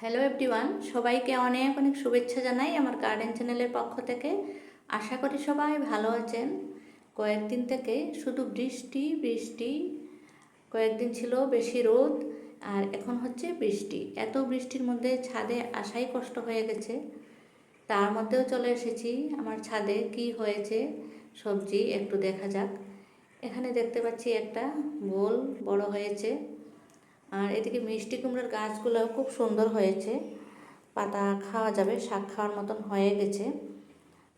Hello everyone সবাইকে অনেক অনেক শুভেচ্ছা জানাই আমার গার্ডেন চ্যানেলের পক্ষ থেকে। আশা করি সবাই ভালো আছেন। কয়েকদিন থেকে শুধু বৃষ্টি বৃষ্টি, কয়েকদিন ছিল বেশি রোদ, আর এখন হচ্ছে বৃষ্টি। এত বৃষ্টির মধ্যে ছাদে আসাই কষ্ট হয়ে গেছে। তার মধ্যেও চলে এসেছি আমার ছাদে কি হয়েছে, সবজি একটু দেখা যাক। এখানে দেখতে পাচ্ছি একটা বোল বড় হয়েছে। আর এদিকে মিষ্টি কুমড়োর গাছগুলো খুব সুন্দর হয়েছে। পাতা খাওয়া যাবে, শাক খাওয়ার মতন হয়ে গেছে।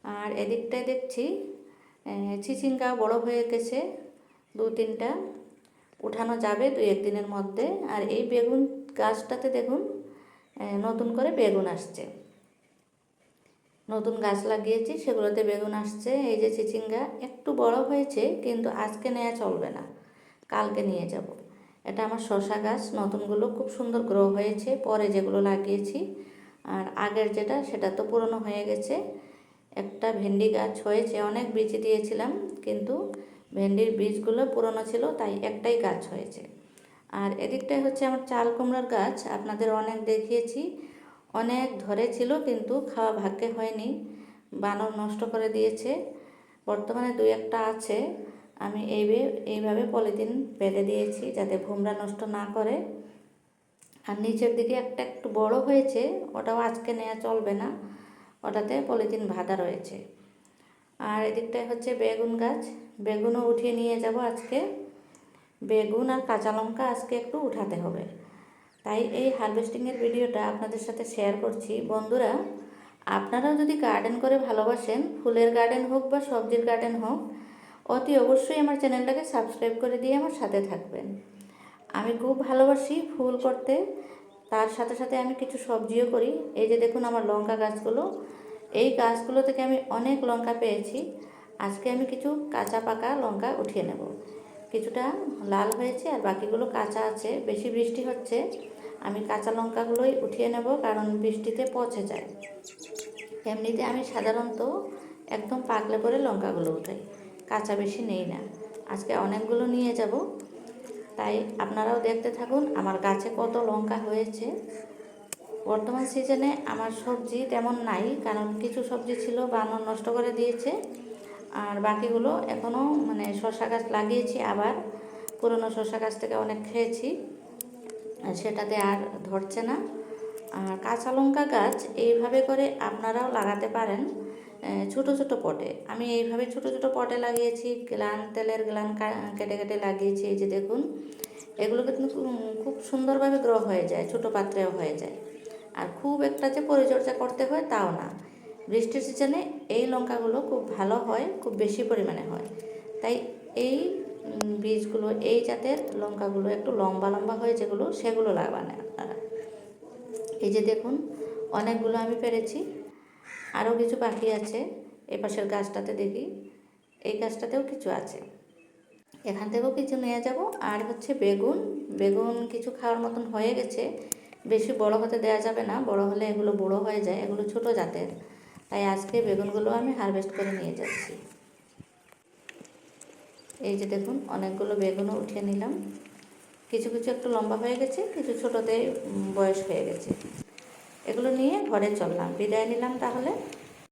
আর এদিকটায় দেখছি চিচিঙ্গা বড় হয়ে গেছে দু তিনটা। উঠানো যাবে দু একদিনের মধ্যে। আর এই বেগুন গাছটাতে দেখুন নতুন করে বেগুন আসছে। নতুন গাছ লাগিয়েছি, সেগুলোতে বেগুন আসছে। এই যে চিচিঙ্গা একটু বড় হয়েছে, কিন্তু আজকে নেওয়া চলবে না। কালকে নিয়ে যাব। এটা আমার শশা গাছ। নতুনগুলো খুব সুন্দর গ্রো হয়েছে, পরে যেগুলো লাগিয়েছি। আর আগের যেটা, সেটা তো পুরনো হয়ে গেছে। একটা ভেন্ডি গাছ হয়েছে, অনেক বীজ দিয়েছিলাম, কিন্তু ভেন্ডির বীজগুলো পুরনো ছিল, তাই একটাই গাছ হয়েছে। আর এদিকটাই হচ্ছে আমার চাল কুমড়ার গাছ, আপনাদের অনেক দেখিয়েছি। অনেক ধরেছিল, কিন্তু খাওয়া ভাগ্যে হয়নি। বানর নষ্ট করে দিয়েছে। বর্তমানে দুই একটা আছে। আমি এইভাবে এইভাবে পলিথিন বেঁধে দিয়েছি যাতে ভুমরা নষ্ট না করে। আর নিচের দিকে একটা একটু বড় হয়েছে, ওটাও আজকে নেওয়া চলবে না। ওটাতে পলিথিন বাঁধা রয়েছে। আর এদিকটায় হচ্ছে বেগুন গাছ। বেগুনও উঠিয়ে নিয়ে যাব আজকে। বেগুন আর কাঁচা লঙ্কা আজকে একটু উঠাতে হবে। তাই এই হারভেস্টিংয়ের ভিডিওটা আপনাদের সাথে শেয়ার করছি। বন্ধুরা, আপনারাও যদি গার্ডেন করে ভালোবাসেন, ফুলের গার্ডেন হোক বা সবজির গার্ডেন হোক অতি অবশ্যই আমার চ্যানেলটাকে সাবস্ক্রাইব করে দিয়ে আমার সাথে থাকবেন। আমি খুব ভালোবাসি ফুল করতে। তার সাথে সাথে আমি কিছু সবজিও করি। এই যে দেখুন আমার লঙ্কা গাছগুলো। এই গাছগুলো থেকে আমি অনেক লঙ্কা পেয়েছি। আজকে আমি কিছু কাঁচা পাকা লঙ্কা উঠিয়ে নেব। কিছুটা লাল হয়েছে আর বাকিগুলো কাঁচা আছে। বেশি বৃষ্টি হচ্ছে। আমি কাঁচা লঙ্কাগুলোই উঠিয়ে নেব কারণ বৃষ্টিতে পচে যায়। এমনিতে আমি সাধারণত একদম পাকলে পরে লঙ্কাগুলো উঠাই। কাঁচা বেশি নেই না। আজকে অনেকগুলো নিয়ে যাব। তাই আপনারাও দেখতে থাকুন আমার গাছে কত লঙ্কা হয়েছে। বর্তমান সিজনে আমার সবজি তেমন নাই, কারণ কিছু সবজি ছিল বানর নষ্ট করে দিয়েছে। আর বাকিগুলো এখনও মানে শশা গাছ লাগিয়েছি আবার, পুরনো শশা গাছ থেকে অনেক খেয়েছি। সেটাতে আর ধরছে না। আর কাঁচা লঙ্কা গাছ এইভাবে করে আপনারাও লাগাতে পারেন ছোট ছোট পটে। আমি এইভাবে ছোট ছোট পটে লাগিয়েছি, গ্লান তেলের গ্লান কেটে কেটে লাগিয়েছি, এই যে দেখুন। এগুলো কিন্তু খুব- খুব সুন্দরভাবে গ্রো হয়ে যায়, ছোট পাত্রেও হয়ে যায়। আর খুব একটা যে পরিচর্যা করতে হয় তাও না। বৃষ্টির সিজনে এই লঙ্কাগুলো খুব ভালো হয়, খুব বেশি পরিমাণে হয়। তাই এই বীজগুলো, এই জাতের লঙ্কাগুলো একটু লম্বা লম্বা হয় যেগুলো, সেগুলো লাগাবেন আপনারা। এই যে দেখুন, অনেকগুলো আমি পেরেছি। আরও কিছু পাখি আছে এ পাশের গাছটাতে দেখি। এই গাছটাতেও কিছু আছে। এখান থেকেও কিছু নিয়ে যাব। আর হচ্ছে বেগুন। বেগুন কিছু খাওয়ার মতন হয়ে গেছে। বেশি বড় হতে দেওয়া যাবে না। বড় হলে এগুলো বড় হয়ে যায়। এগুলো ছোট জাতের। তাই আজকে বেগুনগুলো আমি হারভেস্ট করে নিয়ে যাচ্ছি। এই যে দেখুন, অনেকগুলো বেগুনও উঠিয়ে নিলাম। কিছু কিছু একটু লম্বা হয়ে গেছে, কিছু ছোটোতে বয়স হয়ে গেছে। এগুলো নিয়ে ঘরে চললাম। বিদায় নিলাম তাহলে।